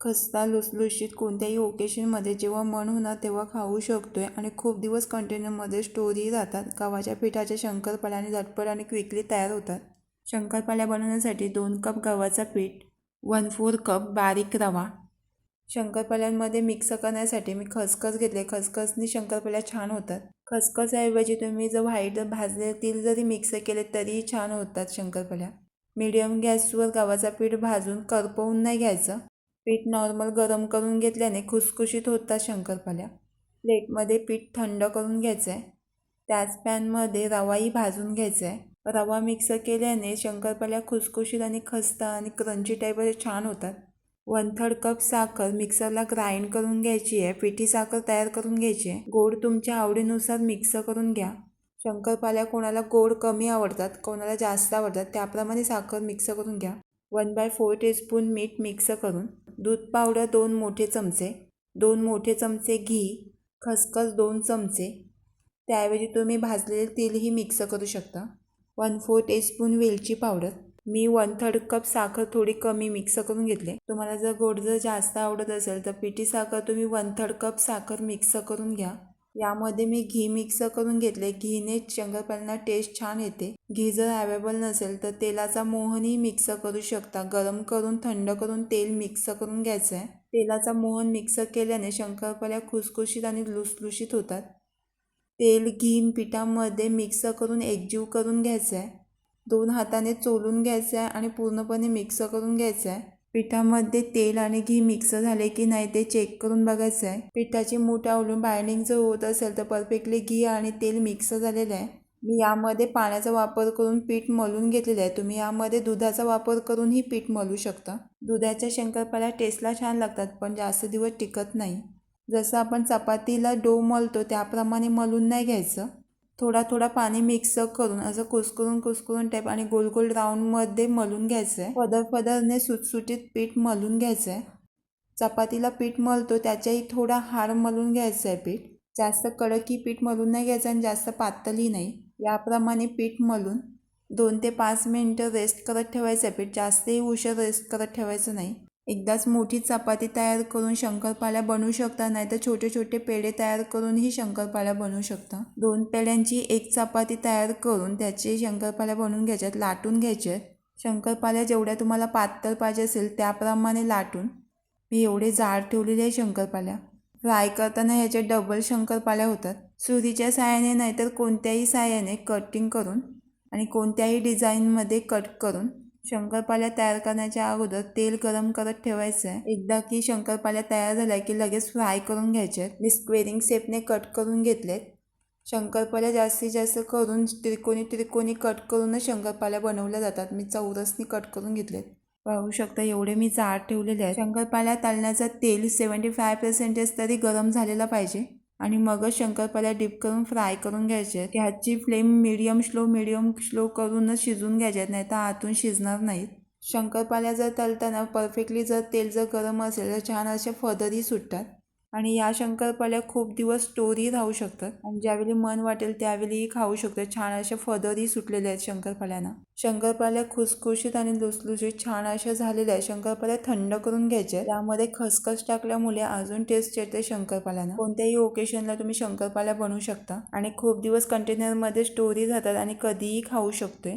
खस्ता लुसलुशीत कोणत्याही ओकेशनमध्ये जेव्हा मन होणार तेव्हा खाऊ शकतोय आणि खूप दिवस कंटेनरमध्ये स्टोरही राहतात. गव्हाच्या पिठाच्या शंकरपाळ्याने झटपट आणि क्विकली तयार होतात. शंकरपाळ्या बनवण्यासाठी दोन कप गव्हाचा पीठ वन फोर कप बारीक रवा. शंकरपाळ्यांमध्ये मिक्स करण्यासाठी मी खसखस घेतले. खसखसनी शंकरपाळ्या छान होतात. खसखसऐवजी तुम्ही जर व्हाईट भाजले तिल जरी मिक्स केले तरीही छान होतात शंकरपाळ्या. मीडियम गॅसवर गव्हाचा पीठ भाजून करपवून नाही घ्यायचं. पीठ नॉर्मल गरम करून घेतल्याने खुसखुशीत होतात शंकरपाल्या. प्लेटमध्ये पीठ थंड करून घ्यायचं आहे त्याच पॅनमध्ये रवाही भाजून घ्यायचा आहे रवा मिक्स केल्याने शंकरपाल्या खुसखुशीत आणि खस्ता आणि क्रंची टाईप छान होतात. वन थर्ड कप साखर मिक्सरला ग्राइंड करून घ्यायची आहे पिठी साखर तयार करून घ्यायची आहे गोड तुमच्या आवडीनुसार मिक्स करून घ्या. शंकरपाल्या कोणाला गोड कमी आवडतात कोणाला जास्त आवडतात त्याप्रमाणे साखर मिक्स करून घ्या. वन बाय फोर टीस्पून मीठ मिक्स करून. दूध पावडर दोन मोठे चमचे दोन मोठे चमचे घी खसखस दोन चमचे. त्याऐवजी तुम्ही भाजलेले तेलही मिक्स करू शकता. वन फोर टीस्पून वेलची पावडर. मी वन थर्ड कप साखर थोडी कमी मिक्स करून घेतले. तुम्हाला जर गोड जर जास्त आवडत असेल तर पिठी साखर तुम्ही वन थर्ड कप साखर मिक्स करून घ्या. यामध्ये मी घी मिक्स करून घेतले. घीने शंकरपाळ्यांना टेस्ट छान येते. घी जर अवेलेबल नसेल तर तेलाचा मोहनही मिक्स करू शकता. गरम करून थंड करून तेल मिक्स करून घ्यायचं आहे. तेलाचा मोहन मिक्स केल्याने शंकरपाळ्या खुसखुशीत आणि लुसलुशीत होतात. तेल घी पिठामध्ये मिक्स करून एकजीव करून घ्यायचं आहे. दोन हाताने चोलून घ्यायचं आहे आणि पूर्णपणे मिक्स करून घ्यायचं आहे. पिठामध्ये तेल आणि घी मिक्स झाले की नाही ते चेक करून बघायचं आहे. पिठाची मूठ आवडून बाइंडिंग जर होत असेल तर परफेक्टली घी आणि तेल मिक्स झालेलं आहे. मी यामध्ये पाण्याचा वापर करून पीठ मळून घेतलेलं आहे. तुम्ही यामध्ये दुधाचा वापर करूनही पीठ मळू शकता. दुधाच्या शंकरपाळ्या टेस्टला छान लागतात पण जास्त दिवस टिकत नाही. जसं आपण चपातीला डो मळतो त्याप्रमाणे मलून नाही घ्यायचं. थोडा थोडा पाणी मिक्स करून असं कुसकरून कुसकरून टाईप आणि गोल गोल राऊंडमध्ये मलून घ्यायचं आहे पदर पदरने सुटसुटीत पीठ मलून घ्यायचं आहे चपातीला पीठ मलतो त्याच्याही थोडा हाड मलून घ्यायचं आहे पीठ. जास्त कडकही पीठ मलून नाही घ्यायचं आणि जास्त पातळी नाही. याप्रमाणे पीठ मलून दोन ते पाच मिनटं रेस्ट करत ठेवायचं आहे पीठ. जास्तही उशीर रेस्ट करत ठेवायचं नाही. एकदाच मोठी चपाती तयार करून शंकरपाळ्या बनवू शकता नाही तर छोटे छोटे पेढे तयार करूनही शंकरपाळ्या बनवू शकता. दोन पेढ्यांची एक चपाती तयार करून त्याचे शंकरपाळ्या बनवून घ्यायच्यात लाटून घ्यायच्यात शंकरपाळ्या जेवढ्या तुम्हाला पातळ पाहिजे असेल त्याप्रमाणे लाटून मी एवढे जाड ठेवलेले आहे शंकरपाळ्या. फ्राय करताना ह्याच्या डबल शंकरपाळ्या होतात. सुरीच्या साहाय्याने नाहीतर कोणत्याही साहाय्याने कटिंग करून आणि कोणत्याही डिझाईनमध्ये कट करून शंकरपाळ्या तयार करण्याच्या अगोदर तेल गरम करत ठेवायचं. आहे एकदा की शंकरपाळ्या तयार झाल्या की लगेच फ्राय करून घ्यायचे. आहेत मी स्क्वेरिंग शेपने कट करून घेतलेत शंकरपाळ्या जास्तीत जास्त करून त्रिकोणी त्रिकोणी कट करूनच शंकरपाळ्या बनवल्या जातात. मी चौरसनी कट करून घेतलेत पाहू शकता एवढे मी जाड ठेवलेले आहेत. शंकरपाळ्या तळण्याचं तेल सेवन्टी फाय पर्सेंटेज तरी गरम झालेला पाहिजे. आणि मगच शंकरपाळ्या डीप करून फ्राय करून घ्यायचे. आहेत ह्याची flame medium slow medium slow करूनच शिजून घ्यायचे आहेत नाही तर आतून शिजणार नाहीत. शंकरपाळ्या जर तळताना परफेक्टली जर तेल जर गरम असेल तर छान असे फदरही सुटतात. आणि या शंकरपाळ्या खूप दिवस स्टोरही राहू शकतात. आणि ज्यावेळी मन वाटेल त्यावेळीही खाऊ शकतो छान असे फदरही सुटलेले आहेत शंकरपाळ्यांना शंकरपाळ्या खुसखुशीत आणि लुसलुशीत छान अशा झालेल्या आहेत. शंकरपाळ्या थंड करून घ्यायच्या त्यामध्ये खसखस टाकल्यामुळे अजून टेस्ट येते शंकरपाळ्यांना कोणत्याही ओकेशनला तुम्ही शंकरपाळ्या बनवू शकता. आणि खूप दिवस कंटेनरमध्ये स्टोरी राहतात आणि कधीही खाऊ शकतोय.